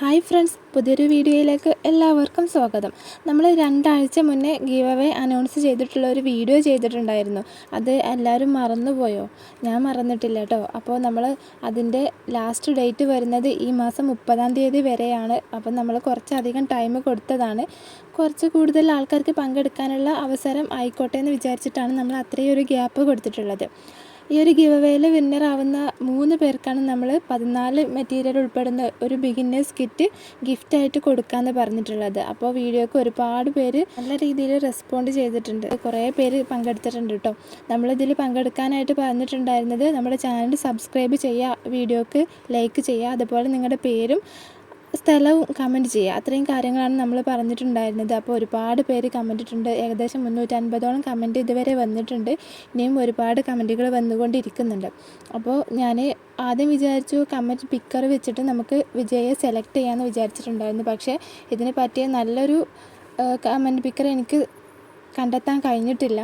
Hi friends പുതിയൊരു വീഡിയോയിലേക്ക് എല്ലാവർക്കും സ്വാഗതം. നമ്മൾ രണ്ടാഴ്ച മുന്നേ ഗീവ് അവേ അനൗൺസ് ചെയ്തിട്ടുള്ള ഒരു വീഡിയോ ചെയ്തിട്ടുണ്ടായിരുന്നു. അത് എല്ലാവരും മറന്നുപോയോ? ഞാൻ മറന്നിട്ടില്ല കേട്ടോ അപ്പോൾ നമ്മൾ അതിന്റെ ലാസ്റ്റ് ഡേറ്റ് വരുന്നത് ഈ മാസം മുപ്പതാം തീയതി വരെയാണ്. അപ്പം നമ്മൾ കുറച്ചധികം ടൈം കൊടുത്തതാണ്. കുറച്ച് കൂടുതൽ ആൾക്കാർക്ക് പങ്കെടുക്കാനുള്ള അവസരം ആയിക്കോട്ടെ എന്ന് വിചാരിച്ചിട്ടാണ് നമ്മൾ അത്രയും ഒരു ഗ്യാപ്പ് കൊടുത്തിട്ടുള്ളത്. ഈ ഒരു ഗിവ് അവേയിൽ വിന്നർ ആവുന്ന മൂന്ന് പേർക്കാണ് നമ്മൾ പതിനാല് മെറ്റീരിയൽ ഉൾപ്പെടുന്ന ഒരു ബിഗിന്നേഴ്സ് കിറ്റ് ഗിഫ്റ്റായിട്ട് കൊടുക്കാമെന്ന് പറഞ്ഞിട്ടുള്ളത്. അപ്പോൾ വീഡിയോക്ക് ഒരുപാട് പേര് നല്ല രീതിയിൽ റെസ്പോണ്ട് ചെയ്തിട്ടുണ്ട്. കുറേ പേര് പങ്കെടുത്തിട്ടുണ്ട് കേട്ടോ നമ്മളിതിൽ പങ്കെടുക്കാനായിട്ട് പറഞ്ഞിട്ടുണ്ടായിരുന്നത് നമ്മുടെ ചാനൽ സബ്സ്ക്രൈബ് ചെയ്യുക വീഡിയോക്ക് ലൈക്ക് ചെയ്യുക അതുപോലെ നിങ്ങളുടെ പേരും സ്ഥലവും കമന്റ് ചെയ്യുക. അത്രയും കാര്യങ്ങളാണ് നമ്മൾ പറഞ്ഞിട്ടുണ്ടായിരുന്നത്. അപ്പോൾ ഒരുപാട് പേര് കമന്റിട്ടുണ്ട് ഏകദേശം മുന്നൂറ്റൻപതോളം കമന്റ് ഇതുവരെ വന്നിട്ടുണ്ട്. ഇനിയും ഒരുപാട് കമന്റുകൾ വന്നുകൊണ്ടിരിക്കുന്നുണ്ട്. അപ്പോൾ ഞാൻ ആദ്യം വിചാരിച്ചു കമന്റ് പിക്കർ വെച്ചിട്ട് നമുക്ക് വിജയെ സെലക്ട് ചെയ്യാമെന്ന് വിചാരിച്ചിട്ടുണ്ടായിരുന്നു. പക്ഷേ ഇതിനെ പറ്റിയ നല്ലൊരു കമന്റ് പിക്കർ എനിക്ക് കണ്ടെത്താൻ കഴിഞ്ഞിട്ടില്ല.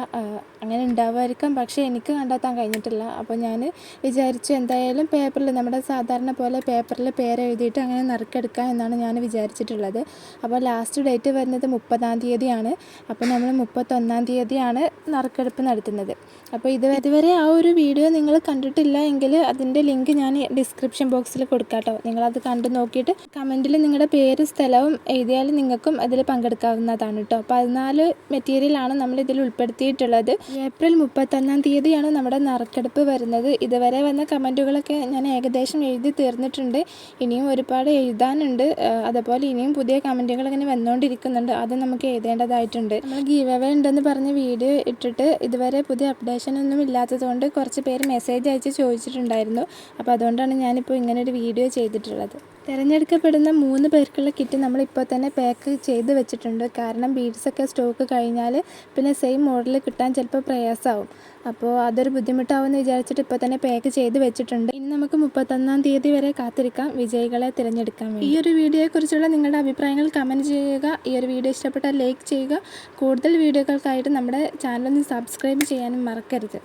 അങ്ങനെ ഉണ്ടാവുമായിരിക്കാം പക്ഷേ എനിക്ക് കണ്ടെത്താൻ കഴിഞ്ഞിട്ടില്ല. അപ്പോൾ ഞാൻ വിചാരിച്ചു എന്തായാലും പേപ്പറിൽ നമ്മുടെ സാധാരണ പോലെ പേപ്പറിൽ പേരെഴുതിയിട്ട് അങ്ങനെ നറുക്കെടുക്കാം എന്നാണ് ഞാൻ വിചാരിച്ചിട്ടുള്ളത്. അപ്പോൾ ലാസ്റ്റ് ഡേറ്റ് വരുന്നത് മുപ്പതാം തീയതിയാണ്. അപ്പോൾ നമ്മൾ മുപ്പത്തൊന്നാം തീയതിയാണ് നറുക്കെടുപ്പ് നടത്തുന്നത്. അപ്പോൾ ഇത് ഇതുവരെ ആ ഒരു വീഡിയോ നിങ്ങൾ കണ്ടിട്ടില്ല എങ്കിൽ അതിന്റെ ലിങ്ക് ഞാൻ ഡിസ്ക്രിപ്ഷൻ ബോക്സിൽ കൊടുക്കാട്ടോ. നിങ്ങളത് കണ്ടു നോക്കിയിട്ട് കമന്റിൽ നിങ്ങളുടെ പേര് സ്ഥലവും എഴുതിയാൽ നിങ്ങൾക്കും അതിൽ പങ്കെടുക്കാവുന്നതാണ് കേട്ടോ പതിനാല് മെറ്റീരിയലാണ് നമ്മൾ ഇതിൽ ഉൾപ്പെടുത്തിയിട്ടുള്ളത്. ഏപ്രിൽ മുപ്പത്തൊന്നാം തീയതിയാണ് നമ്മുടെ നറുക്കെടുപ്പ് വരുന്നത്. ഇതുവരെ വന്ന കമന്റുകളൊക്കെ ഞാൻ ഏകദേശം എഴുതി തീർന്നിട്ടുണ്ട്. ഇനിയും ഒരുപാട് എഴുതാനുണ്ട്. അതുപോലെ ഇനിയും പുതിയ കമന്റുകൾ ഇങ്ങനെ വന്നുകൊണ്ടിരിക്കുന്നുണ്ട് അത് നമുക്ക് എഴുതേണ്ടതായിട്ടുണ്ട്. നമ്മൾ ഗീവ് അവേ ഉണ്ടെന്ന് പറഞ്ഞ് വീഡിയോ ഇട്ടിട്ട് ഇതുവരെ പുതിയ അപ്ഡേഷൻ ഒന്നും ഇല്ലാത്തതുകൊണ്ട് കുറച്ച് പേര് മെസ്സേജ് അയച്ച് ചോദിച്ചിട്ടുണ്ടായിരുന്നു. അപ്പോൾ അതുകൊണ്ടാണ് ഞാനിപ്പോൾ ഇങ്ങനെ ഒരു വീഡിയോ ചെയ്തിട്ടുള്ളത്. തിരഞ്ഞെടുക്കപ്പെടുന്ന മൂന്ന് പേർക്കുള്ള കിറ്റ് നമ്മളിപ്പോൾ തന്നെ പാക്ക് ചെയ്ത് വെച്ചിട്ടുണ്ട്. കാരണം ബീഡ്സൊക്കെ സ്റ്റോക്ക് കഴിഞ്ഞാൽ പിന്നെ സെയിം മോഡൽ കിട്ടാൻ ചിലപ്പോൾ പ്രയാസമാവും. അപ്പോൾ അതൊരു ബുദ്ധിമുട്ടാവുമെന്ന് വിചാരിച്ചിട്ട് ഇപ്പോൾ തന്നെ പാക്ക് ചെയ്ത് വെച്ചിട്ടുണ്ട്. ഇനി നമുക്ക് മുപ്പത്തൊന്നാം തീയതി വരെ കാത്തിരിക്കാം വിജയികളെ തിരഞ്ഞെടുക്കാൻ ഈ ഒരു വീഡിയോയെക്കുറിച്ചുള്ള നിങ്ങളുടെ അഭിപ്രായങ്ങൾ കമന്റ് ചെയ്യുക. ഈ ഒരു വീഡിയോ ഇഷ്ടപ്പെട്ടാൽ ലൈക്ക് ചെയ്യുക. കൂടുതൽ വീഡിയോകൾക്കായിട്ട് നമ്മുടെ ചാനലൊന്ന് സബ്സ്ക്രൈബ് ചെയ്യാനും മറക്കരുത്.